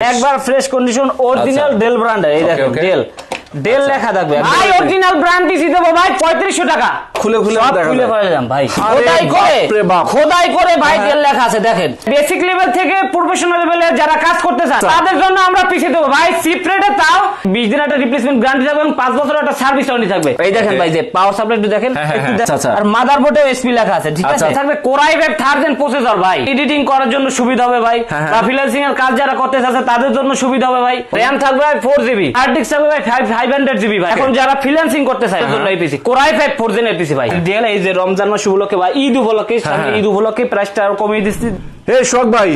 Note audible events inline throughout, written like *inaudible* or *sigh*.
একবার fresh condition original. Del ব্র্যান্ডের এই দেখেন ডেল ডেল লেখা থাকবে ভাই অরিজিনাল ব্র্যান্ড দেবো ভাই পঁয়ত্রিশশো টাকা। খুলে খুলে খুলে ভাই। খোদাই করে খোদাই করে ভাই হ্যাঁ। ডেল লেখা আছে দেখেন। বেসিক লেভেল থেকে প্রফেশনাল লেভেলে যারা কাজ করতে চান। তাদের জন্য আমরা পিছিয়ে দেবো। ভাই রেটে তাও বিশ দিন একটা রিপ্লেসমেন্ট গ্যারান্টি থাকবে এবং একটা সার্ভিস ওয়ারেন্টি থাকবে। এই দেখেন ভাই যে পাওয়ার সাপ্লাই একটু দেখেন হ্যাঁ, হ্যাঁ, হ্যাঁ। আচ্ছা, আচ্ছা। আর এসপি লেখা আছে ঠিক আছে? আচ্ছা। থাকবে কোরাই ভেব থার্ড জেন প্রসেসর ভাই। এডিটিং করার জন্য সুবিধা হবে ভাই। হ্যাঁ, হ্যাঁ। বা ফ্রিল্যান্সিং এর কাজ যারা করতে চাচ্ছে তাদের জন্য সুবিধা হবে ভাই। র্যাম থাকবে ভাই ফোর জিবি হার্ড ডিস্ক থাকবে ভাই হান্ড্রেড জিবি ভাই। এখন যারা ফ্রিল্যান্সিং করতে চায় তাদের এই PC core i five four gen PC ভাই। ডিএল এই যে রমজান মাস উপলক্ষে বা ঈদ উপলক্ষে। ঈদ উপলক্ষে প্রাইসটা কমিয়ে দিচ্ছি। এই শোক ভাই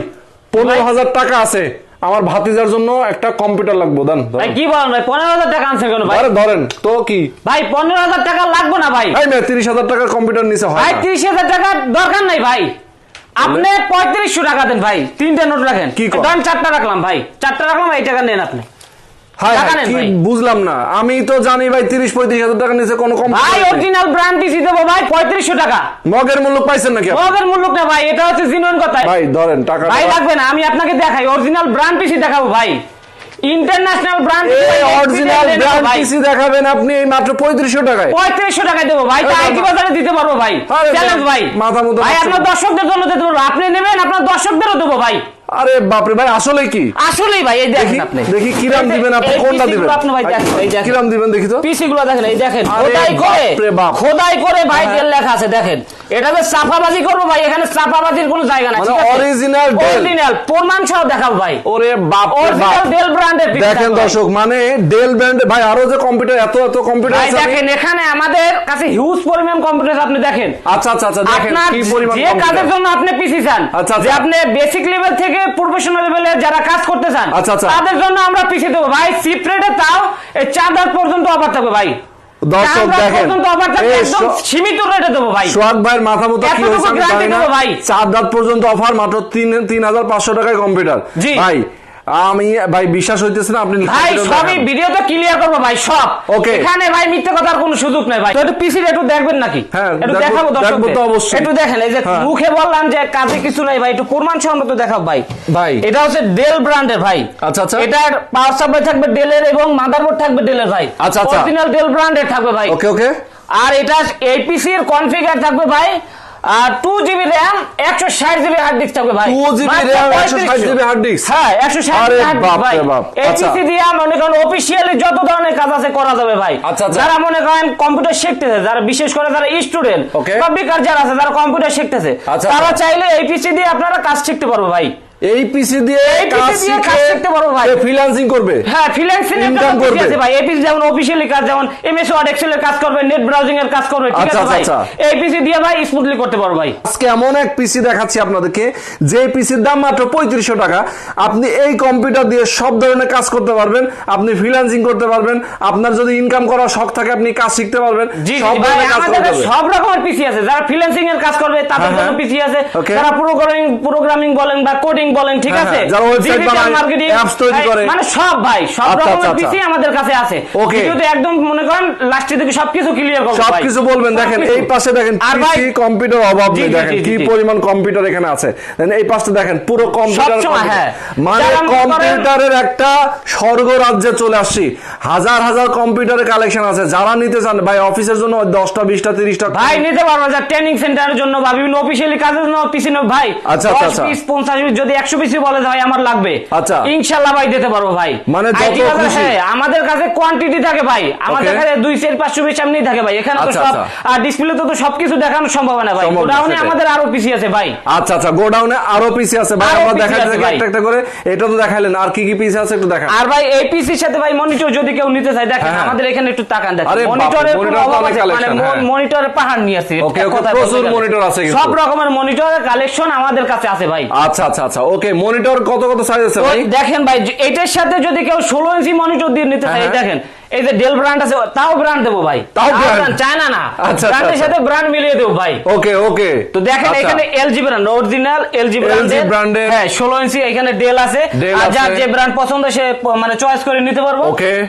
পনেরো হাজার টাকা আছে। আমার ভাতিজার জন্য একটা কম্পিউটার লাগবো দেন ভাই কি বলেন ভাই পনেরো হাজার টাকা আনছেন কেন ভাই? আরে ধরেন তো কি? ভাই পনেরো হাজার টাকা লাগবে না ভাই? তিরিশ হাজার টাকার কম্পিউটার নিচে হয় ভাই। তিরিশ হাজার টাকা দরকার নাই ভাই। আপনি পঁয়ত্রিশশো টাকা দেন ভাই তিনটা নোট রাখেন। কি? ধরেন চারটা রাখলাম ভাই চারটা রাখলাম এই টাকা নেন আপনি। বুঝলাম না। আমি তো জানি ভাই তিরিশ পঁয়ত্রিশ হাজার টাকা নিচে কোনো ভাই অরিজিনাল ব্র্যান্ড পিসি দেবো ভাই পঁয়ত্রিশশো টাকা। মগের মূল্য পাইছেন নাকি মগের মূল্য না ভাই এটা হচ্ছে জিনুইন কথা ভাই ধরেন টাকা ভাই লাগবে না আমি আপনাকে দেখাই অরিজিনাল ব্র্যান্ড পিসি দেখাবো ভাই। ইন্টারন্যাশনাল ব্র্যান্ড এই অরিজিনাল ব্র্যান্ড পিসি দেখাবেন আপনি এই মাত্র পঁয়ত্রিশশো টাকায়। পঁয়ত্রিশশো টাকায় দেবো ভাই বাজারে দিতে পারব ভাই। চ্যালেঞ্জ ভাই। মাথা মতো ভাই আপনার দর্শকদের জন্য দিতে পারব আপনি নেবেন আপনার দর্শকদেরও দেবো ভাই। আরে বাপরে ভাই আসলে কি? আসলেই ভাই এই দেখেন আপনি। দেখি কিরাম দিবেন আপনি কোনটা দিবেন? আপনি ভাই দেখেন এই দেখেন। কিরাম দিবেন দেখি তো। পিসি গুলো দেখেন এই দেখেন। খোদাই করে খোদাই করে ভাই। তেল লেখা আছে দেখেন। এটাতে চাপাবাজি করব ভাই এখানে চাপাবাজির কোনো জায়গা নাই মানে original Dell। অরিজিনাল প্রমাণ সহ দেখাবো ভাই। ওরে বাপ। অরিজিনাল ডেল ব্র্যান্ডের দেখেন দর্শক মানে ডেল ব্র্যান্ড ভাই আরও যে কম্পিউটার এত এত কম্পিউটার আছে দেখেন এখানে আমাদের কাছে হিউজ পরিমাণ কম্পিউটার আপনি দেখেন। আচ্ছা আচ্ছা আচ্ছা দেখেন কি পরিমাণ যে কাজের জন্য আপনি পিসি চান আচ্ছা, আচ্ছা। যে আপনি বেসিক লেভেল থেকে প্রফেশনাল লেভেলে যারা কাজ করতে চান আচ্ছা, আচ্ছা। তাদের জন্য আমরা পিছিয়ে দেবো ভাই সিপ রেটে তাও এই চাঁদার পর্যন্ত অফার থাকবে ভাই দর্শক দেখেন সীমিত রেটে দেবো ভাই সোহাগ ভাইয়ের মাথা মতো কি হয়েছে। চার দাঁত পর্যন্ত অফার মাত্র তিন তিন হাজার পাঁচশো টাকায় কম্পিউটার জি। ভাই আমি ভাই বিশ্বাস হইতেছে না আপনি ভাই সবই ভিডিও তো ক্লিয়ার করব ভাই সব Okay. এখানে ভাই মিথ্যে কথার কোনো সুযোগ নাই ভাই তো একটু পিসি একটু দেখবেন নাকি হ্যাঁ, একটু দেখবো- দর্শকদের তো অবশ্যই। একটু দেখেন এই যে হ্যাঁ। মুখে বললাম যে কাজে কিছু নাই ভাই একটু প্রমাণ সহ আমরা তো দেখাবো ভাই ভাই। এটা হচ্ছে ডেল ব্র্যান্ডের ভাই আচ্ছা, আচ্ছা। এটার পাওয়ার সাপ্লাই থাকবে ডেলের এবং মাদারবোর্ড থাকবে ডেলের ভাই আচ্ছা, আচ্ছা। অরিজিনাল ডেল ব্র্যান্ডের থাকবে ভাই ওকে ওকে আর এটা এপিসি এর কনফিগার থাকবে ভাই আর টু জিবি র্যাম একশো ষাট জিবি হার্ড ডিস্ক থাকবে ভাই 2 GB মাত্র RAM, 3500 160 GB hard হ্যাঁ একশো ষাট জিবি হার্ড ডিস্ক ভাই রে বাপ, আচ্ছা। এপিসি দিয়ে মনে করেন অফিসিয়ালি যত ধরনের কাজ আছে করা যাবে ভাই আচ্ছা, আচ্ছা। যারা মনে করেন কম্পিউটার শিখতেছে যারা বিশেষ করে যারা স্টুডেন্ট. বা বেকার যারা আছে যারা কম্পিউটার শিখতেছে তারা। চাইলে এই পিসি দিয়ে আপনারা কাজ শিখতে পারবে ভাই এই পিসি দিয়ে কাজ শিখতে পারব ভাই। ফ্রিল্যান্সিং করবে। হ্যাঁ ফ্রিল্যান্সিং এর কাজ। আছে ভাই। যেমন অফিসিয়ালি কাজ যেমন এমএস ওয়ার্ড এক্সেল এর কাজ করবে নেট ব্রাউজিং এর কাজ করবে ঠিক আচ্ছা, আছে ভাই? আচ্ছা, এই পিসি দিয়ে ভাই স্মুথলি করতে পারব ভাই। আজকে এমন এক পিসি দেখাচ্ছি আপনাদেরকে যে পিসির দাম মাত্র পঁয়ত্রিশশো টাকা। আপনি এই কম্পিউটার দিয়ে সব ধরনের কাজ করতে পারবেন আপনি ফ্রিল্যান্সিং করতে পারবেন আপনার যদি ইনকাম করার শখ থাকে আপনি কাজ শিখতে পারবেন সব ধরনের কাজ করতে পারবেন। সব রকমের পিসি আছে। যারা ফ্রিল্যান্সিং এর কাজ করবে তাদের হ্যাঁ, জন্য হ্যাঁ। পিসি আছে। যারা প্রোগ্রামিং প্রোগ্রামিং বলেন বা কোডিং বলেন ঠিক হ্যাঁ, আছে হ্যাঁ, যারা website বানায়, marketing, apps তৈরি করে। মানে সব ভাই সব আচ্ছা, রকমের আচ্ছা, পিসি আচ্ছা। আমাদের কাছে আছে. একদম মনে করেন লাস্টে থেকে সবকিছু ক্লিয়ার করব সবকিছু বলবেন দেখেন এই পাশে দেখেন পিসি কম্পিউটার অভাব নেই দেখেন কি পরিমাণ কম্পিউটার এখানে আছে এই পাশে দেখেন পুরো কম্পিউটার। হ্যাঁ। মানে কম্পিউটারের একটা স্বর্গ রাজ্যে চলে আসছি হাজার হাজার কম্পিউটারের কালেকশন আছে যারা নিতে চান ভাই অফিসের জন্য দশটা বিশটা তিরিশটা ভাই নিতে পারব যা ট্রেনিং সেন্টারের জন্য বা বিভিন্ন অফিসিয়ালি কাজের জন্য পিসি ভাই আচ্ছা, আচ্ছা, আচ্ছা। পিস পঞ্চাশ পিস যদি একশো পিসি বলে ভাই আমার লাগবে। আচ্ছা। ইনশাল্লাহ ভাই দিতে পারব ভাই। মানে। হ্যাঁ, আমাদের কাছে কোয়ান্টিটি থাকে ভাই। আমাদের. কাছে দুই চার পাঁচশো পিস এমনি থাকে ভাই। এখানে তো আচ্ছা, সব আচ্ছা। আর ডিসপ্লে তো সবকিছু দেখানো সম্ভব না ভাই। গোডাউনে আমাদের আরও পিসি আছে ভাই। আচ্ছা আচ্ছা গোডাউনে আরও পিসি আছে ভাই। আমরা দেখাই আছে থাকি একটা একটা করে। এটা তো দেখাইলেন। আর কি কি পিসি আছে একটু দেখান। আর ভাই এই পিসির সাথে ভাই মনিটর যদি কেউ নিতে চায় দেখেন হ্যাঁ, হ্যাঁ। আমাদের এখানে একটু তাকান দেখেন। মনিটরের আছে মানে। মনিটরের পাহাড় নিয়ে কথায় প্রচুর monitor আছে সব রকমের মনিটরের কালেকশন আমাদের কাছে আছে ভাই। আচ্ছা আচ্ছা আচ্ছা ওকে মনিটর কত কত সাইজ আছে ভাই? দেখেন ভাই এটার সাথে যদি কেউ ষোলো ইঞ্চি মনিটর দিয়ে নিতে চায় হ্যাঁ, দেখেন এই যে ডেল ব্র্যান্ড আছে তাও ব্র্যান্ড দেবো ভাই। তাও brand? চায়না না। আচ্ছা, ব্র্যান্ডের আচ্ছা। সাথে ব্র্যান্ড মিলিয়ে দেবো ভাই। ওকে ওকে তো দেখেন এখানে এলজি ব্র্যান্ড অরিজিনাল এলজি ব্র্যান্ডের brand-এর। হ্যাঁ 16 ইঞ্চি এখানে ডেল আছে। আর যার যে ব্র্যান্ড পছন্দ সে মানে চয়েস করে নিতে পারব।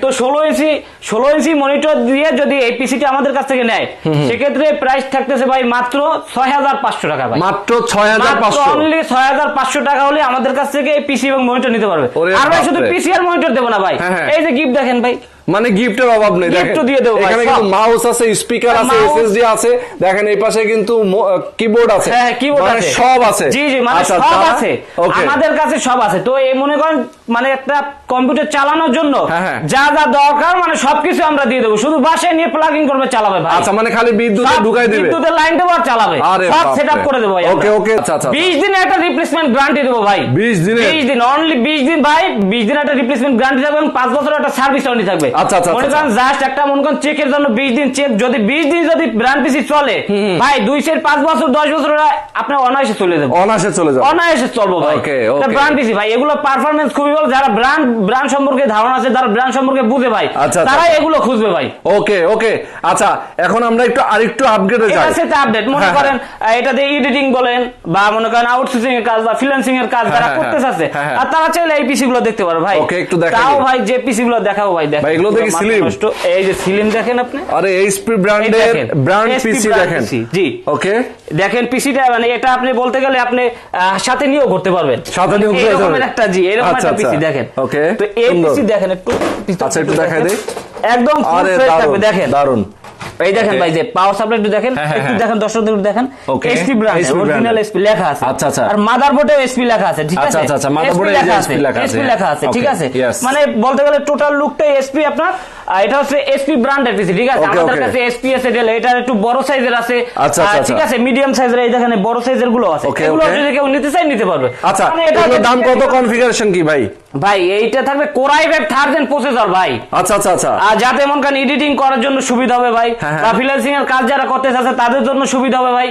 তো 16 ইঞ্চি 16 ইঞ্চি মনিটর দিয়ে যদি এই পিসিটি আমাদের কাছ থেকে নেয় সেক্ষেত্রে প্রাইস থাকতেছে ভাই মাত্র 6500 টাকা ভাই। মাত্র ছয় হাজার মাত্র পাঁচশো অনলি 6500 টাকা হলে আমাদের কাছ থেকে এই পিসি এবং মনিটর নিতে পারবে। আর ভাই শুধু পিসি আর মনিটর দেবো না ভাই। হ্যাঁ, হ্যাঁ। এই যে গিফট দেখেন ভাই মানে গিফটের অভাব নেই গিফটও দিয়ে দেবো এখানে কিন্তু মাউস আছে স্পিকার আছে এসএসডি আছে দেখেন এই পাশে কিন্তু কিবোর্ড আছে। হ্যাঁ কিবোর্ড মানে আছে। সব আছে। জি জি মানে আচ্ছা, সব আছে। ওকে আমাদের কাছে সব আছে। তো এই মনে করেন মানে একটা কম্পিউটার চালানোর জন্য হ্যাঁ, হ্যাঁ। যা যা দরকার মানে সবকিছু আমরা দিয়ে দেবো। শুধু বাসায় নিয়ে প্লাগিং করবে চালাবে ভাই। আচ্ছা মানে খালি বিদ্যুৎ ঢুকাই দিবে। বিদ্যুতের লাইন দেবো আর চালাবে। সব বাপরে। সেট করে দেবো ওকে, ওকে, আচ্ছা, আচ্ছা, আচ্ছা। বিশ দিনে একটা রিপ্লেসমেন্ট গ্যারান্টি দেবো ভাই। 20 দিনের? বিশ দিন অনলি বিশ দিন ভাই বিশ দিন একটা রিপ্লেসমেন্ট গ্যারান্টি থাকবে এবং পাঁচ বছর একটা সার্ভিস ওয়ারেন্টি থাকবে। আচ্ছা, আচ্ছা, মনে আচ্ছা, করেন জাস্ট একটা মনে করেন চেকের জন্য বিশ দিন চেক যদি বিশ দিন যদি ব্র্যান্ড পিসি চলে ভাই দুই সেট পাঁচ বছর দশ বছর আপনার অনায়াসে চলে যাবে। অনাসে চলে যাবে। অনায়াসে চলবো ভাই। Okay, okay. ব্র্যান্ড পিসি ভাই এগুলো পারফরমেন্স খুবই ভালো যারা ব্র্যান্ড ব্র্যান্ড সম্পর্কে ধারণা আছে যারা ব্র্যান্ড সম্পর্কে বুঝে ভাই। আচ্ছা, আচ্ছা। তারা এগুলো খুঁজবে ভাই। ওকে ওকে। আচ্ছা এখন আমরা একটু আরেকটু আপগ্রেডে যাই। এটা সেটা আপডেট মনে হ্যাঁ, করেন আহ, এটাতে এডিটিং বলেন বা মনে করেন আউটসোর্সিং এর কাজ বা ফ্রিল্যান্সিং এর কাজ যারা হ্যাঁ, করতে হ্যাঁ, চাচ্ছে হ্যাঁ, হ্যাঁ। আর তারা চাইলে এই পিসি গুলো দেখতে পারো ভাই। Okay, একটু দেখাই তাও ভাই যে পিসি গুলো দেখাবো ভাই দেখেন ভাই, এগুলো দেখি। নষ্ট। এই যে সিলিম দেখেন আপনি। আরে এইচপি এই ব্র্যান্ডের ব্র্যান্ড পিসি দেখেন। জি। ওকে। দেখেন পিসিটা মানে এটা আপনি বলতে গেলে আপনি সাথে নিয়েও করতে পারবেন সাথে নিয়েও করতে পারবেন। একটা জি এরকম আচ্ছা, একটা পিসি আচ্ছা। দেখেন Okay, তো এই পিসি দেখেন একটু আচ্ছা, একটু দেখাই দেই। একদম ফুল ফ্রেশ থাকবে দেখেন দারুণ এই দেখেন ভাই যে পাওয়ার সাপ্লাই একটু দেখেন হ্যাঁ, হ্যাঁ, একটু হ্যাঁ। দেখেন একটু দেখেন Okay. HP brand original. HP লেখা আছে আচ্ছা, আচ্ছা। আর মাদারবোর্ডে এইচপি লেখা আছে ঠিক আচ্ছা, আছে আচ্ছা, আচ্ছা, motherboard এ HP লেখা আছে এইচপি লেখা আছে ঠিক আছে মানে বলতে গেলে টোটাল লুকটাই এইচপি আপনার এটা হচ্ছে এইচপি ব্র্যান্ডের পিসি ঠিক আছে? আমাদের কাছে এইচপি আছে ডেল এটার একটু বড় সাইজের আছে। আচ্ছা, আচ্ছা, ঠিক আচ্ছা। আছে মিডিয়াম সাইজের এই দেখেন বড় সাইজেরগুলো আছে এগুলো যদি কেউ নিতে চাই নিতে পারবে। আচ্ছা মানে এটা দাম কত কনফিগারেশন কি ভাই? ভাই এইটা থাকবে কোরাই ফাইভ থার্জেন্ড প্রসেসর ভাই। আচ্ছা আচ্ছা আচ্ছা। আর যাতে মন কান এডিটিং করার জন্য সুবিধা হবে ভাই। হ্যাঁ, হ্যাঁ। বা ফ্রিল্যান্সিং এর কাজ যারা করতে চাচ্ছে তাদের জন্য সুবিধা হবে ভাই.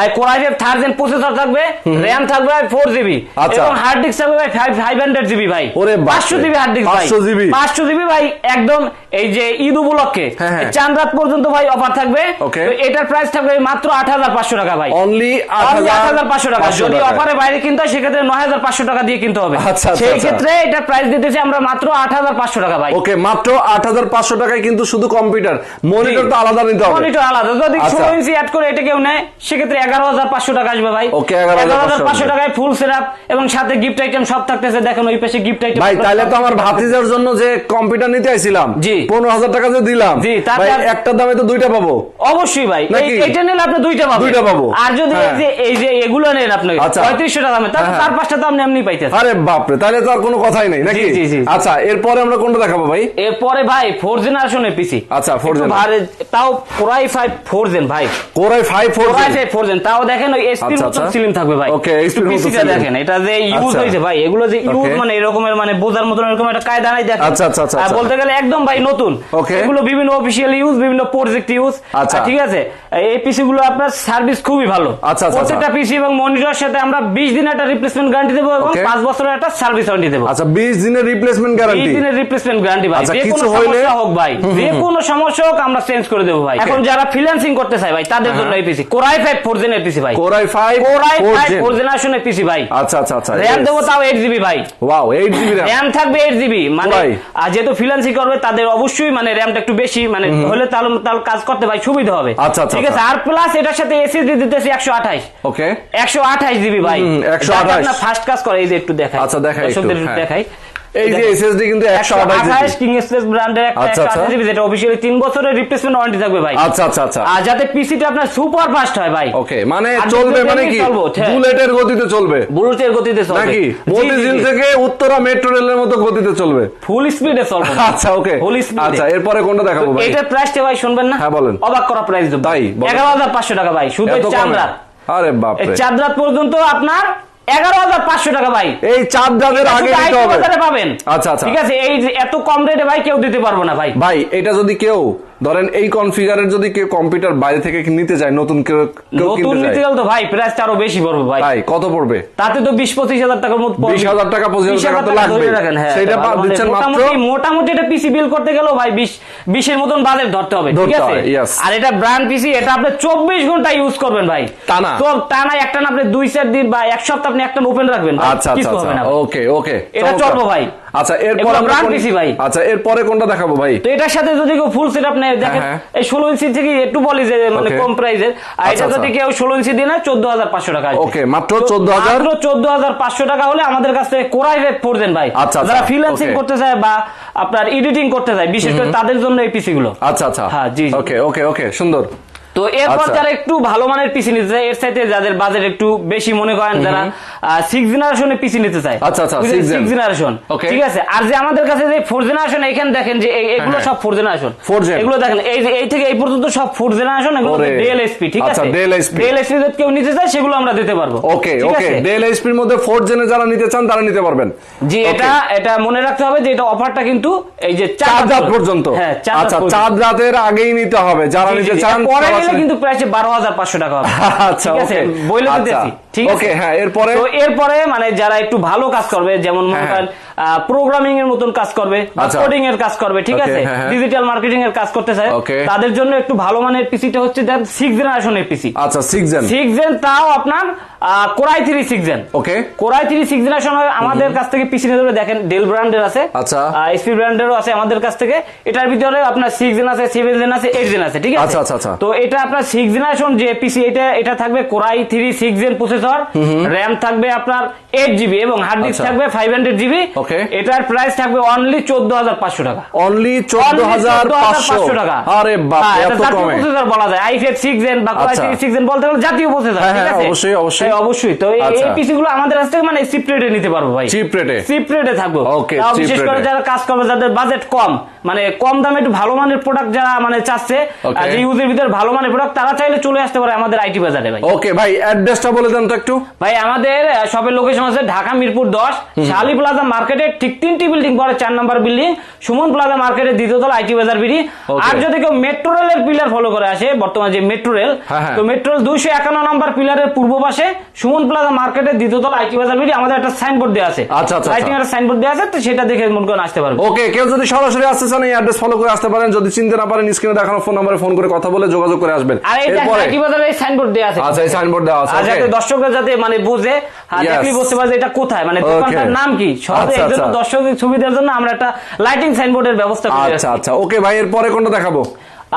আর core i five third gen processor থাকবে র্যাম থাকবে ভাই ফোর জিবি। এবং হার্ড ডিস্ক থাকবে ভাই ফাইভ ফাইভ হান্ড্রেড জিবি ভাই। ওরে বাপরে। পাঁচশো জিবি হার্ড ডিস্ক ভাই। 500 GB? পাঁচশো জিবি ভাই একদম এই যে ঈদ উপলক্ষে হ্যাঁ, হ্যাঁ। চাঁদ রাত পর্যন্ত ভাই অফার থাকবে। তো এটার প্রাইস থাকবে মাত্র আট হাজার পাঁচশো টাকা ভাই। অনলি আট হাজার হাজার পাঁচশো টাকা। যদি অফারে বাইরে কিনতে হয় সেক্ষেত্রে নয় হাজার পাঁচশো টাকা দিয়ে কিনতে হবে। আচ্ছা, আচ্ছা, সেই আচ্ছা। ক্ষেত্রে এটা প্রাইস দিতেছি আমরা মাত্র আট হাজার পাঁচশো টাকা ভাই। ওকে মাত্র আট হাজার পাঁচশো টাকায় কিন্তু শুধু কম্পিউটার মনিটর তো আলাদা নিতে হবে। মনিটর আলাদা। যদি। ষোলো ইঞ্চি অ্যাড করে এটা কেউ নেয় সেক্ষেত্রে এগারো হাজার পাঁচশো টাকা আসবে ভাই। Okay, 11,500 পাঁচশো টাকায় ফুল সেটআপ এবং সাথে গিফট আইটেম সব থাকতেছে। দেখেন ওই পাশে গিফট আইটেম ভাই তাহলে তো আমার ভাতিজার জন্য যে কম্পিউটার নিতে আইছিলাম জি। পনেরো হাজার টাকা যে দিলাম জি, তাতে ভাই আর- একটা দামে তো দুইটা পাবো অবশ্যই ভাই এই- নিলে আপনি দুইটা পাবেন দুইটা পাবো। আর যদি এই। যে এগুলো নেন আপনি আচ্ছা। পঁয়ত্রিশশো টাকা দামে তাহলে চার পাঁচটা তো আপনি এমনি পাইতেছেন আরে বাপরে তাহলে তো আর কোনো কথাই নেই নাকি জি, জি, জি। এরপরে আমরা কোনটা দেখাবো ভাই এরপরে ভাই ফোর জেনারেশনের পিসি আচ্ছা, fourth generation। তাও core i five four gen ভাই core i five four core i five four gen তাও দেখেন ওই এসপির মতন। থাকবে ভাই Okay, SP মতো পিসিটা দেখেন এটা যে ইউজ। হয়েছে ভাই এগুলো যে ইউজ মানে এরকমের মানে বোঝার মতন এরকম একটা কায়দা নাই দেখেন আচ্ছা, আচ্ছা। বলতে গেলে একদম ভাই নতুন। এগুলো বিভিন্ন অফিসিয়াল ইউজ বিভিন্ন প্রজেক্ট ইউজ আচ্ছা। ঠিক আছে এই পিসি গুলো আপনার সার্ভিস খুবই ভালো। আচ্ছা, আচ্ছা, প্রত্যেকটা পিসি এবং মনিটরের সাথে আমরা বিশ দিনের একটা রিপ্লেসমেন্ট গ্যারান্টি দেবো এবং Okay. পাঁচ বছরের একটা সার্ভিস ওয়ারেন্টি দেবো। আচ্ছা বিশ দিনের রিপ্লেসমেন্ট গ্যারান্টি দিনের রিপ্লেসমেন্ট গ্যারান্টি ভাই। আচ্ছা, যে কোনো সমস্যা হোক ভাই যে কোনো সমস্যা হোক আমরা চেঞ্জ করে দেবো ভাই। এখন যারা ফ্রিল্যান্সিং করতে চায় ভাই তাদের জন্য এই PC core i five four জেনের PC ভাই। Core i five core i four five four জেনারেশনের পিসি ভাই। আচ্ছা আচ্ছা আচ্ছা। র্যাম দেবো তাও এইট জিবি ভাই। ওয়াও এইট জিবি র্যাম থাকবে এইট জিবি মানে যেহেতু ফ্রিল্যান্সিং করবে তাদের অবশ্যই মানে র্যামটা একটু বেশি মানে হলে তাহলে তাহলে কাজ করতে ভাই সুবিধা হবে। আচ্ছা, আচ্ছা, ঠিক আছে আর প্লাস এটার সাথে এসএসডি দিতেছি একশো আঠাইশ ওকে একশো আঠাইশ জিবি ভাই। হুম, 128 আপনি ফার্স্ট কাজ করে এই যে একটু দেখাই। আচ্ছা, দেখাই হ্যাঁ। দেখাই। এই যে এসএসডি কিন্তু একশো আঠাশ কিং এক্সপ্রেস ব্র্যান্ডের একটা আচ্ছা, আচ্ছা। 128 জিবি যেটা অফিসিয়ালি তিন বছরের রিপ্লেসমেন্ট ওয়ারেন্টি থাকবে ভাই। আচ্ছা আচ্ছা আচ্ছা। আর যাতে পিসিটা আপনার সুপার ফাস্ট হয় ভাই। ওকে মানে চলবে মানে কি? হ্যাঁ। বুলেটের গতিতে চলবে। বুলেটের গতিতে চলবে। নাকি? মতিঝিল থেকে উত্তরা মেট্রো রেলের মতো গতিতে চলবে। ফুল স্পিডে চলবে। আচ্ছা ওকে ফুল স্পিডে আচ্ছা এরপরে কোনটা দেখাবো ভাই? এটার প্রাইসটা ভাই শুনবেন না? হ্যাঁ, বলেন। অবাক করা প্রাইস দেবো। হাজার পাঁচশো টাকা ভাই শুধু কমে? আরে এই বাপরে। চাঁদ রাত পর্যন্ত আপনার এগারো হাজার পাঁচশো টাকা ভাই। এই চার দামের আগে পাবেন। আচ্ছা আচ্ছা। ঠিক আছে এই এত কম রেটে ভাই কেউ দিতে পারব না ভাই। ভাই এটা যদি কেউ ধরেন এই কনফিগারের যদি কেউ কম্পিউটার বাইরে থেকে নিতে যায় নতুন কেউ নতুন নিতে গেলে তো ভাই প্রাইসটা আরও বেশি পড়বে ভাই ভাই কত পড়বে তাতে তো বিশ পঁচিশ হাজার টাকার মতো পড়বে। 20,000 টাকা, 25,000 টাকা তো 20,000 লাগবেই। ধরে রাখেন, হ্যাঁ। দিচ্ছেন মাত্র? মোটামুটি এটা পিসি বিল করতে গেলেও ভাই বিশ বিশের মতন বাজেট ধরতে হবে ঠিক আছে আর এটা ব্র্যান্ড পিসি এটা আপনি চব্বিশ ঘণ্টা ইউজ করবেন ভাই টানা? তো টানা একটা না আপনি দুই চার দিন বা এক সপ্তাহ আপনি একটা ওপেন রাখবেন আচ্ছা আচ্ছা হবে আচ্ছা। ওকে ওকে এটা চলবো ভাই। আচ্ছা এরপর আমরা ভাই। আচ্ছা এরপরে কোনটা দেখাবো ভাই? তো এটার সাথে যদি কেউ ফুল সেট আপনি দেখেন হ্যাঁ। এই ষোলো ইঞ্চি থেকে একটু বলি যে মানে কম প্রাইসের আর আচ্ছা, এটা যদি আচ্ছা। কেউ ষোলো ইঞ্চি দিয়ে নেয় চোদ্দ হাজার পাঁচশো টাকা আসবে। Okay, মাত্র তো 14,000 মাত্র চোদ্দ হাজার পাঁচশো টাকা হলে আমাদের কাছে কোরাই ভেব ফোর দেন ভাই। আচ্ছা, আচ্ছা, যারা ফ্রিল্যান্সিং করতে চায় বা আপনার এডিটিং করতে চায় বিশেষ করে তাদের জন্য এই পিসি গুলো। আচ্ছা আচ্ছা। হ্যাঁ, জি। ওকে ওকে ওকে সুন্দর। তো এরপর আচ্ছা। যারা একটু ভালো মানের পিসি নিতে চায় এর সাথে যাদের বাজেট একটু বেশি মনে করেন যারা সিক্স জেনারেশনের পিসি নিতে চায়। আচ্ছা, আচ্ছা, সিক্স জেনারেশন ঠিক আছে? আর যে আমাদের কাছে যে ফোর জেনারেশন এখানে দেখেন যে এগুলো হ্যাঁ। সব ফোর জেনারেশন gen। এগুলো দেখেন এই যে এই থেকে এই পর্যন্ত সব ফোর জেনারেশন এগুলো ওরে। ডিএলএসপি ঠিক আচ্ছা, আছে? DLSP ডিএলএসপি যদি কেউ নিতে চায় সেগুলো আমরা দিতে পারব। ওকে ওকে? ডেল এইচপির মধ্যে ফোর্থ জেনে যারা নিতে চান তারা নিতে পারবেন। জি এটা এটা মনে রাখতে হবে যে এটা অফারটা কিন্তু এই যে চার রাত পর্যন্ত। হ্যাঁ চার আচ্ছা চার রাতের আগেই নিতে হবে। যারা নিতে। চান সরাসরি- কিন্তু প্রায় বারো হাজার পাঁচশো টাকা হবে। আচ্ছা ঠিক আছে? ওকে। বইলে আচ্ছা। দিতেছি ঠিক আছে? হ্যাঁ এরপরে? তো এরপরে মানে যারা একটু ভালো কাজ করবে যেমন মনে হ্যাঁ, করেন প্রোগ্রামিং এর মতন কাজ করবে আচ্ছা। কোডিং এর কাজ করবে ঠিক আছে? হ্যাঁ, হ্যাঁ। ডিজিটাল মার্কেটিং এর কাজ করতে চায়। তাদের জন্য একটু ভালো মানের পিসিটা হচ্ছে সিক্স জেনারেশনের পিসি আচ্ছা সিক্স জেন সিক্স জেন তাও আপনার core i three six gen okay core i three six generation আমাদের কাছ থেকে পিসি নিতে হলে দেখেন ডেল ব্র্যান্ডের আছে। আচ্ছা। এসপি ব্র্যান্ডেরও আছে আমাদের কাছ থেকে। এটার ভিতরে আপনার সিক্স জেন আছে সেভেন জেন আছে এইট জেন আছে ঠিক আছে? আচ্ছা, আচ্ছা, আচ্ছা। তো এটা আপনার সিক্স জেনারেশন যে পিসি এটা এটা থাকবে core i three six gen processor RAM থাকবে আপনার এইট জিবি এবং হার্ড ডিস্ক আচ্ছা। থাকবে ফাইভ হান্ড্রেড জিবি এটার প্রাইস থাকবে অনলি চোদ্দ হাজার পাঁচশো টাকা। অনলি চোদ্দ হাজার পাঁচশো। টাকা। আরে বাপ হ্যাঁ, প্রসেসর বলা যায়। i5 6 জেন বা কোরাই আচ্ছা। 3 6 জেন বলতে গেলে জাতীয় প্রসেসর হ্যাঁ, ঠিক হ্যাঁ, আছে? অবশ্যই, অবশ্যই। অবশ্যই। তো এই- আচ্ছা। পিসি গুলো আমাদের কাছ থেকে মানে চিপ রেটে নিতে পারব ভাই। চিপ রেটে চিপ রেটে থাকব। বিশেষ করে যারা কাজ করবে যাদের বাজেট কম মানে কম দামে একটু ভালো মানের প্রোডাক্ট যারা মানে চাচ্ছে যে ইউজের ভিতরে ভালো মানের প্রোডাক্ট তারা চাইলে চলে আসতে পারে আমাদের আইটি বাজারে ভাই। ওকে ভাই অ্যাড্রেসটা বলে দেন তো একটু। ভাই আমাদের শপের লোকেশন আছে ঢাকা মিরপুর দশ শালি প্লাজা মার্কেটের ঠিক তিনটি বিল্ডিং পরে চার নম্বর বিল্ডিং সুমন প্লাজা মার্কেটের দ্বিতীয় তলা আইটি বাজার বিডি। আর যদি কেউ মেট্রো রেলের পিলার ফলো করে আসে বর্তমানে যে মেট্রো রেল হ্যাঁ, হ্যাঁ। তো মেট্রো রেল দুইশো একান্ন নম্বর পিলারের পূর্ব পাশে সুমন প্লাজা মার্কেটের দ্বিতীয় তলা আইটি বাজার বিডি আমাদের একটা সাইনবোর্ড দেওয়া আছে। আচ্ছা, আচ্ছা, একটা সাইনবোর্ড দেওয়া আছে তো সেটা দেখে মন করে আসতে পারবে। ওকে কেউ যদি সরাসরি আসতে চান এই অ্যাড্রেস ফলো করে আসতে পারেন। যদি চিনতে না পারেন স্ক্রিনে দেখানো ফোন নাম্বারে ফোন করে কথা বলে যোগাযোগ করে আসবেন। আর এই এরপরে আইটি বাজারে সাইনবোর্ড দেওয়া আছে। আচ্ছা এই সাইনবোর্ড দেওয়া আছে আর okay? যাতে দর্শকরা যাতে মানে বুঝে হ্যাঁ, Yes. বুঝতে পারে এটা কোথায় মানে দোকানটার নাম কি? সহজে আচ্ছা, এই জন্য আচ্ছা। দর্শকদের সুবিধার জন্য আমরা একটা লাইটিং সাইনবোর্ডের ব্যবস্থা করে আচ্ছা আচ্ছা। ওকে ভাই এরপরে কোনটা দেখাবো?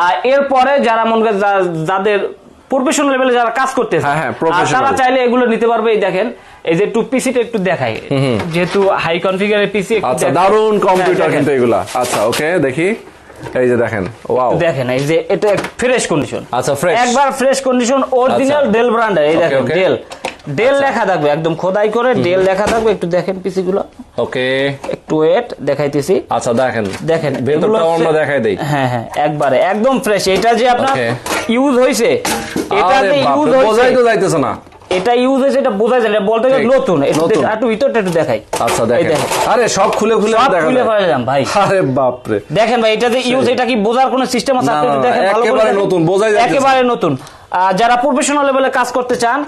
আর এরপরে যারা মনে যাদের প্রফেশনাল লেভেলে যারা কাজ করতেছে হ্যাঁ, হ্যাঁ, আর। তারা চাইলে এগুলো নিতে পারবে এই দেখেন। এই যে একটু পিসিটা একটু দেখাই। যেহেতু হাই কনফিগারের পিসি আচ্ছা দারুণ কম্পিউটার কিন্তু এগুলা। আচ্ছা ওকে দেখি। এই যে দেখেন ওয়াও দেখেন এই যে এটা ফ্রেশ কন্ডিশন আচ্ছা, fresh। একবার ফ্রেশ কন্ডিশন অরিজিনাল আচ্ছা। ডেল ব্র্যান্ডের এই দেখেন ডেল ডেল লেখা থাকবে একদম খোদাই করে ডেল লেখা থাকবে একটু দেখেন পিসি গুলো। ওকে একটু ওয়েট দেখাইতেছি। আচ্ছা দেখেন। দেখেন ভেতরটা অন্য দেখাই দেই। হ্যাঁ হ্যাঁ একবারে একদম ফ্রেশ এটা যে আপনার ইউজ হয়েছে এটা যে ইউজ রে, বোঝাই তো যাইতেছে না। এটা ইউজ হয়েছে এটা বোঝা যায় না, বলতে গেলে নতুন। একটু ভিতরটা একটু দেখাই। আচ্ছা দেখেন। আরে সব খুলে খুলে সব খুলে ফেলাম ভাই। আরে বাপ রে দেখেন ভাই এটা যে ইউজ এটা কি বোঝার কোনো সিস্টেম আছে? আপনি দেখেন ভালো করে একেবারে নতুন, বোঝাই যাচ্ছে। একেবারে নতুন। যারা প্রফেশনাল লেভেলে কাজ করতে চান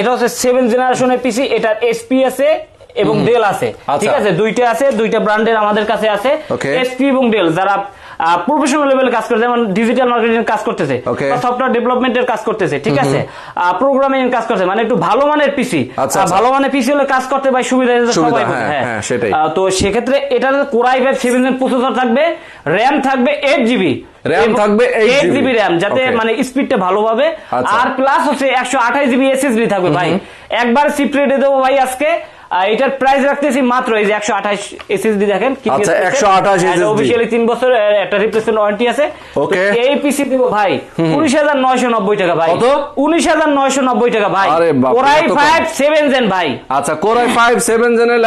এটা হচ্ছে সেভেন জেনারেশনের পিসি এটা এসপি আছে এবং ডেল আছে। আচ্ছা। ঠিক আছে? দুইটা আছে দুইটা ব্র্যান্ডের আমাদের কাছে আছে. এসপি এবং ডেল যারা প্রফেশনাল লেভেলে কাজ করতে যেমন ডিজিটাল মার্কেটিং কাজ করতেছে সফটওয়্যার ডেভেলপমেন্টের কাজ করতেছে ঠিক আছে? প্রোগ্রামিং কাজ করতেছে মানে একটু ভালো মানের পিসি আচ্ছা, আচ্ছা। ভালো মানের পিসি হলে কাজ করতে ভাই সুবিধা সবাই হ্যাঁ, হ্যাঁ। হ্যাঁ, সেটাই। তো সেক্ষেত্রে এটার core i five seven processor থাকবে র্যাম থাকবে এইট জিবি RAM থাকবে এইট জিবি র্যাম যাতে. মানে স্পিডটা ভালো পাবে আচ্ছা। আর প্লাস হচ্ছে একশো আঠাশ জিবি এসএসডি থাকবে ভাই। একবার সিপ রেটে দেবো ভাই আজকে। আর এটার প্রাইস রাখতেছি মাত্র এই যে একশো আঠাশ এসএসডি দেখেন আচ্ছা, 128 SSD অফিসিয়ালি তিন বছর একটা রিপ্লেসমেন্ট ওয়ারেন্টি আছে। Okay. এই পিসি দিব ভাই উনিশ হাজার নয়শো নব্বই টাকা ভাই। কত? উনিশ হাজার নয়শো নব্বই টাকা ভাই। কোরাই এত কম। ফাইভ সেভেন জেন ভাই। আচ্ছা কোরাই ফাইভ সেভেন জেনের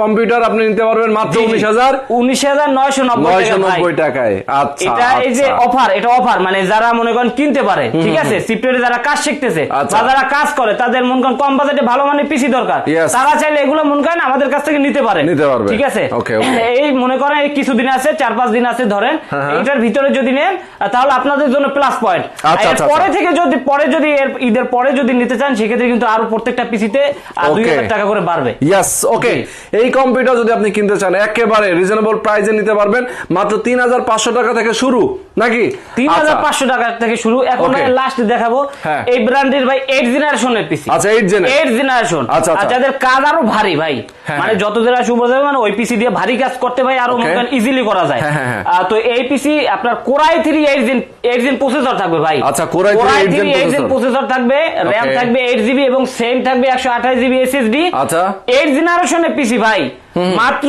কম্পিউটার আপনি নিতে পারবেন মাত্র উনিশ হাজার উনিশ হাজার নয়শো নব্বই নয়শো টাকা ভাই। নব্বই টাকায়। আচ্ছা এটা এই যে আচ্ছা। অফার এটা অফার মানে যারা মনে করেন কিনতে পারে ঠিক আছে? সিপ্রেটে যারা কাজ শিখতেছে আচ্ছা। বা যারা কাজ করে তাদের মনে করেন কম বাজেটে ভালো মানে পিসি দরকার. তারা চাইলে এগুলো মনে করেন আমাদের কাছ থেকে নিতে পারেন নিতে পারবে। ঠিক আছে. *laughs* এই মনে করেন কিছুদিন আছে চার পাঁচ দিন আছে ধরেন। হ্যাঁ, হ্যাঁ। ভিতরে যদি নেন তাহলে আপনাদের জন্য প্লাস পয়েন্ট আচ্ছা, আচ্ছা, পরে আচ্ছা। থেকে যদি পরে যদি ঈদের পরে যদি নিতে চান সেক্ষেত্রে কিন্তু আরও প্রত্যেকটা পিসিতে দুই হাজার টাকা করে বাড়বে। ইয়েস ওকে এই কম্পিউটার যদি আপনি কিনতে চান একেবারে রিজনেবল প্রাইসে নিতে পারবেন। মাত্র তিন হাজার পাঁচশো টাকা থেকে শুরু নাকি? তিন হাজার আচ্ছা। পাঁচশো টাকা থেকে শুরু। এখন লাস্ট দেখাবো। হ্যাঁ। এই ব্র্যান্ডের ভাই এইট জেনারেশনের পিসি আচ্ছা, এইট জেনারেশন আচ্ছা, আচ্ছা। যাদের কাজ আরও ভারী ভাই। হ্যাঁ, মানে যত যত শুভ যাবে মানে ওই পিসি দিয়ে ভারী কাজ করতে ভাই আরও মনে ইজিলি করা যায়। হ্যাঁ, হ্যাঁ, হ্যাঁ। তো এই পিসি আপনার core i three eight gen eight gen processor থাকবে ভাই। আচ্ছা, Core i3 8 Gen eight gen processor থাকবে র্যাম থাকবে এইট জিবি এবং সেম থাকবে একশো আঠাশ জিবি এসএসডি আচ্ছা। এইট জেনারেশনের পিসি ভাই। মাত্র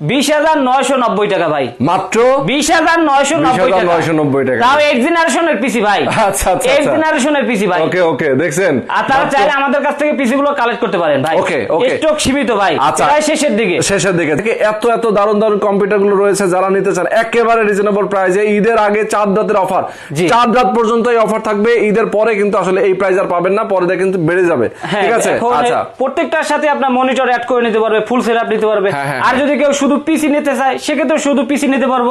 বিশ হাজার নয়শো নব্বই টাকা ভাই। মাত্র? বিশ হাজার নয়শো নব্বই টাকা 20,990 টাকা। তাও এইট জেনারেশনের পিসি ভাই। আচ্ছা, আচ্ছা, এইট আচ্ছা। জেনারেশনের পিসি ভাই। ওকে ওকে দেখছেন? আর তারা চাইলে আমাদের কাছ থেকে পিসি গুলো কালেক্ট করতে পারেন ভাই। Okay, okay. স্টক সীমিত ভাই। আচ্ছা। শেষের দিকে। শেষের দিকে। এত এত দারুণ দারুণ কম্পিউটারগুলো রয়েছে যারা নিতে চান। একেবারে রিজনেবল প্রাইসে ঈদের আগে চার রাতের অফার। চার দাঁত পর্যন্ত এই অফার থাকবে। ঈদের পরে কিন্তু আসলে এই প্রাইস আর পাবেন না। পরে কিন্তু বেড়ে যাবে। হ্যাঁ ঠিক আছে? আচ্ছা। প্রত্যেকটার সাথে আপনার মনিটর অ্যাড করে নিতে পারবে ফুল সেটআপ নিতে পারবে। হ্যাঁ, হ্যাঁ, আর যদি কেউ শুধু পিসি নিতে চায় সেক্ষেত্রে শুধু পিসি নিতে পারব।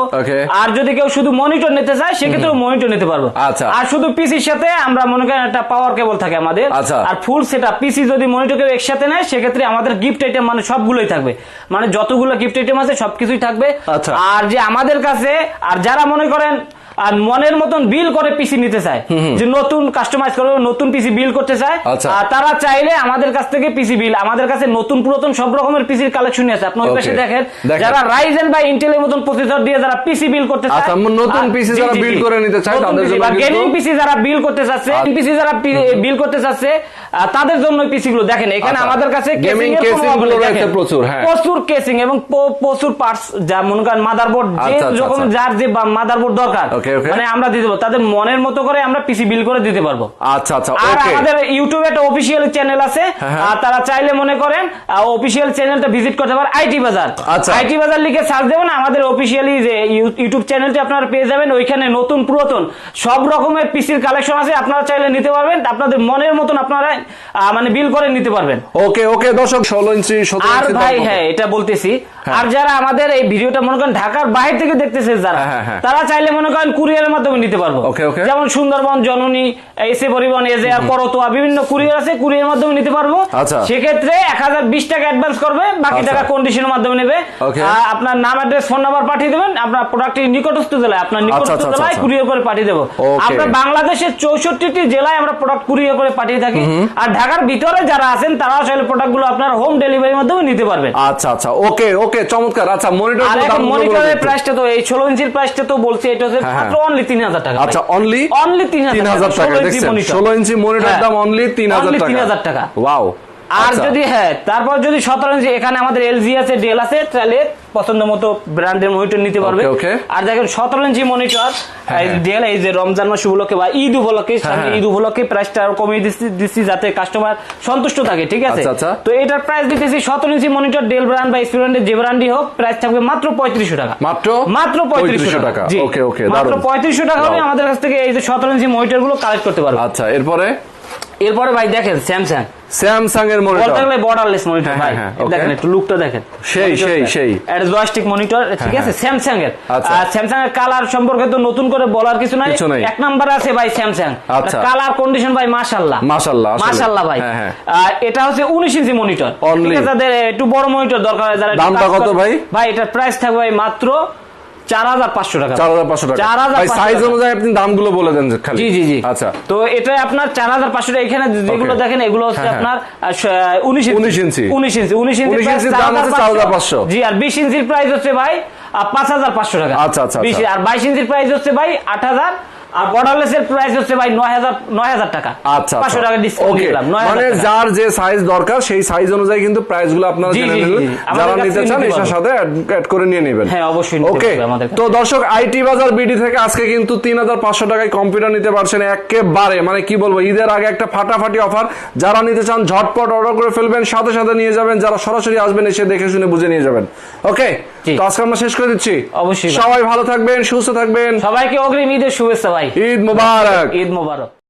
আর যদি কেউ শুধু মনিটর নিতে চায় সেক্ষেত্রে মনিটর নিতে পারব। আচ্ছা। আর শুধু পিসির সাথে আমরা মনে করেন একটা পাওয়ার কেবল থাকে আমাদের। আচ্ছা। আর ফুল সেটা পিসি যদি মনিটর কেউ একসাথে নেয় সেক্ষেত্রে আমাদের গিফট আইটেম মানে সবগুলোই থাকবে। মানে যতগুলো গিফট আইটেম আছে সবকিছুই থাকবে। আচ্ছা। আর যে আমাদের কাছে আর যারা মনে করেন আর মনের মতন বিল করে পিসি নিতে চায় যে নতুন কাস্টমাইজ করবে নতুন পিসি বিল করতে চায় আচ্ছা। আর তারা চাইলে আমাদের কাছ থেকে পিসি বিল আমাদের কাছে নতুন পুরাতন সব রকমের পিসির কালেকশন আছে আপনি ওই পাশে দেখেন। যারা রাইজেন বা ইন্টেলের মতন প্রসেসর দিয়ে যারা পিসি বিল করতে চায় আচ্ছা, নতুন জি, যারা জি। করে নিতে চায়, তাদের জন্য গেমিং পিসি যারা বিল করতে চাচ্ছে পিসি যারা বিল করতে চাচ্ছে তাদের জন্য পিসি গুলো দেখেন এখানে আচ্ছা। আমাদের কাছে casing অভাবগুলো রয়েছে প্রচুর, হ্যাঁ। প্রচুর কেসিং এবং প্রচুর পার্টস যা মনে করেন মাদারবোর্ড যে আচ্ছা। যার যে মাদারবোর্ড দরকার Okay, okay. মানে আমরা দিতে পারব তাদের মনের মতো করে আমরা পিসি বিল করে দিতে পারব। আচ্ছা আচ্ছা আর আমাদের ইউটিউবে একটা অফিসিয়াল চ্যানেল আছে। হ্যাঁ। আর তারা চাইলে মনে করেন অফিসিয়াল চ্যানেলটা ভিজিট করতে পারেন আইটি বাজার আচ্ছা। আইটি বাজার লিখে সার্চ দেবেন আমাদের অফিসিয়ালি যে ইউটিউব চ্যানেলটি আপনারা পেয়ে যাবেন ওইখানে নতুন পুরাতন সব রকমের পিসির কালেকশন আছে আপনারা চাইলে নিতে পারবেন আপনাদের মনের মতন আপনারা মানে বিল করে নিতে পারবেন। ওকে ওকে দর্শক ষোলো ইঞ্চি আর ভাই হ্যাঁ এটা বলতেছি। আর যারা আমাদের এই ভিডিওটা মনে করেন ঢাকার বাইরে থেকে দেখতেছে যারা হ্যাঁ, হ্যাঁ, হ্যাঁ। তারা চাইলে মনে করেন কুরিয়ারের মাধ্যমে নিতে পারব. যেমন সুন্দরবন জননী এসে পরিবহন এজে আর করতোয়া বিভিন্ন কুরিয়ার আছে কুরিয়ার মাধ্যমে নিতে পারব। আচ্ছা। সেক্ষেত্রে এক হাজার বিশ টাকা অ্যাডভান্স করবে বাকি আচ্ছা। টাকা কন্ডিশনের মাধ্যমে নেবে। আপনার নাম অ্যাড্রেস ফোন নাম্বার পাঠিয়ে দেবেন আপনার প্রোডাক্টটি নিকটস্থ জেলায় আপনার নিকটস্থ আচ্ছা, আচ্ছা, জেলায়। কুরিয়ার করে পাঠিয়ে দেবো. আমরা বাংলাদেশের চৌষট্টিটি জেলায় আমরা প্রোডাক্ট কুরিয়ার করে পাঠিয়ে থাকি। আর ঢাকার ভিতরে যারা আছেন তারা চাইলে প্রোডাক্টগুলো আপনার হোম ডেলিভারির মাধ্যমে নিতে পারবেন। আচ্ছা আচ্ছা। ওকে ওকে চমৎকার। আচ্ছা মনিটর মনিটরের প্রাইসটা তো এই ষোলো ইঞ্চির প্রাইসটা তো বলছে এটা হচ্ছে হ্যাঁ, মাত্র অনলি হাজার টাকা আচ্ছা অনলি অনলি তিন তিন হাজার টাকা দেখছেন? ষোলো ইঞ্চি মনিটর দাম অনলি তিন হাজার টাকা। তিন হাজার টাকা। ওয়াও আর যদি হ্যাঁ তারপর যদি সতেরো ইঞ্চি এখানে আমাদের এলজি আছে ডেল আছে তাহলে পছন্দ মতো ব্র্যান্ডের মনিটর নিতে পারবে. আর দেখেন সতেরো ইঞ্চি মনিটর হ্যাঁ। ডেল এই যে রমজান মাস উপলক্ষে বা ঈদ উপলক্ষে হ্যাঁ। ঈদ উপলক্ষে প্রাইসটা আরও কমিয়ে দিচ্ছি যাতে কাস্টমার সন্তুষ্ট থাকে ঠিক আছে আচ্ছা, আচ্ছা। তো এটার প্রাইস দিতেছি সতেরো ইঞ্চি মনিটর ডেল ব্র্যান্ড বা স্টুডেন্টের যে ব্র্যান্ডই হোক প্রাইস থাকবে মাত্র পঁয়ত্রিশশো টাকা মাত্র মাত্র পঁয়ত্রিশশো টাকা। ওকে ওকে মাত্র পঁয়ত্রিশশো টাকা হলে আমাদের কাছ থেকে এই যে সতেরো ইঞ্চি মনিটরগুলো কালেক্ট করতে পারবে আচ্ছা এরপরে এরপরে ভাই দেখেন স্যামসাং স্যামসাং এর বলতে মনিটর গেলে বর্ডারলেস মনিটর ভাই। হ্যাঁ, দেখেন একটু লুকটা দেখেন। সেই, সেই, সেই। এটা জয়স্টিক মনিটর ঠিক হ্যাঁ, আছে? স্যামসাং এর আচ্ছা। আর স্যামসাং এর কালার সম্পর্কে তো নতুন করে বলার কিছু নাই। এক নাম্বার আছে ভাই স্যামসাং আচ্ছা। কালার কন্ডিশন ভাই মাশাআল্লাহ। মাশাআল্লাহ। মাশাআল্লাহ ভাই। হ্যাঁ। আর এটা হচ্ছে 19 ইঞ্চি মনিটর। ঠিক আছে? যাদের একটু বড় মনিটর দরকার হয় যারা দামটা কত ভাই? ভাই এটার প্রাইস থাকবে ভাই মাত্র 4500 টাকা। চার হাজার পাঁচশো টাকা। ভাই সাইজ অনুযায়ী আপনি দামগুলো বলে দেন খালি। জি জি জি। আচ্ছা। তো এটা আপনার চার হাজার পাঁচশো টাকা। এখানে যেগুলো দেখেন এগুলো হচ্ছে হ্যাঁ, আপনার উনিশ 19 ইঞ্চি। উনিশ ইঞ্চি উনিশ ইঞ্চি 19 price দাম হচ্ছে 4,500 4,500 জি আর বিশ ইঞ্চির প্রাইস হচ্ছে ভাই পাঁচ হাজার পাঁচশো টাকা। আচ্ছা, আচ্ছা, 20 আচ্ছা। আর বাইশ ইঞ্চির প্রাইস হচ্ছে ভাই আট হাজার আর বর্ডারলেস এর প্রাইস হচ্ছে ভাই নয় হাজার নয় হাজার টাকা। আচ্ছা পাঁচশো টাকা ডিসকাউন্ট দিলাম মানে যার যে সাইজ দরকার সেই সাইজ অনুযায়ী কিন্তু প্রাইসগুলো আপনারা জেনে। আমাদের যারা নিতে চান পারবেন। সাথে অ্যাড করে নিয়ে নেবেন। হ্যাঁ, অবশ্যই ওকে তো দর্শক আইটি বাজার বিডি থেকে আজকে কিন্তু তিন হাজার পাঁচশো টাকায় কম্পিউটার নিতে পারছেন একেবারে। মানে কি বলব ঈদের আগে একটা ফাটাফাটি অফার যারা নিতে চান ঝটপট অর্ডার করে ফেলবেন সাথে সাথে নিয়ে যাবেন। যারা সরাসরি আসবেন এসে দেখে শুনে বুঝে নিয়ে যাবেন। ওকে। তো আজকে আমরা শেষ করে দিচ্ছি। অবশ্যই সবাই ভালো থাকবেন সুস্থ থাকবেন। সবাইকে অগ্রিম ঈদের শুভেচ্ছা ভাই। ঈদ মুবারক। ঈদ মোবারক।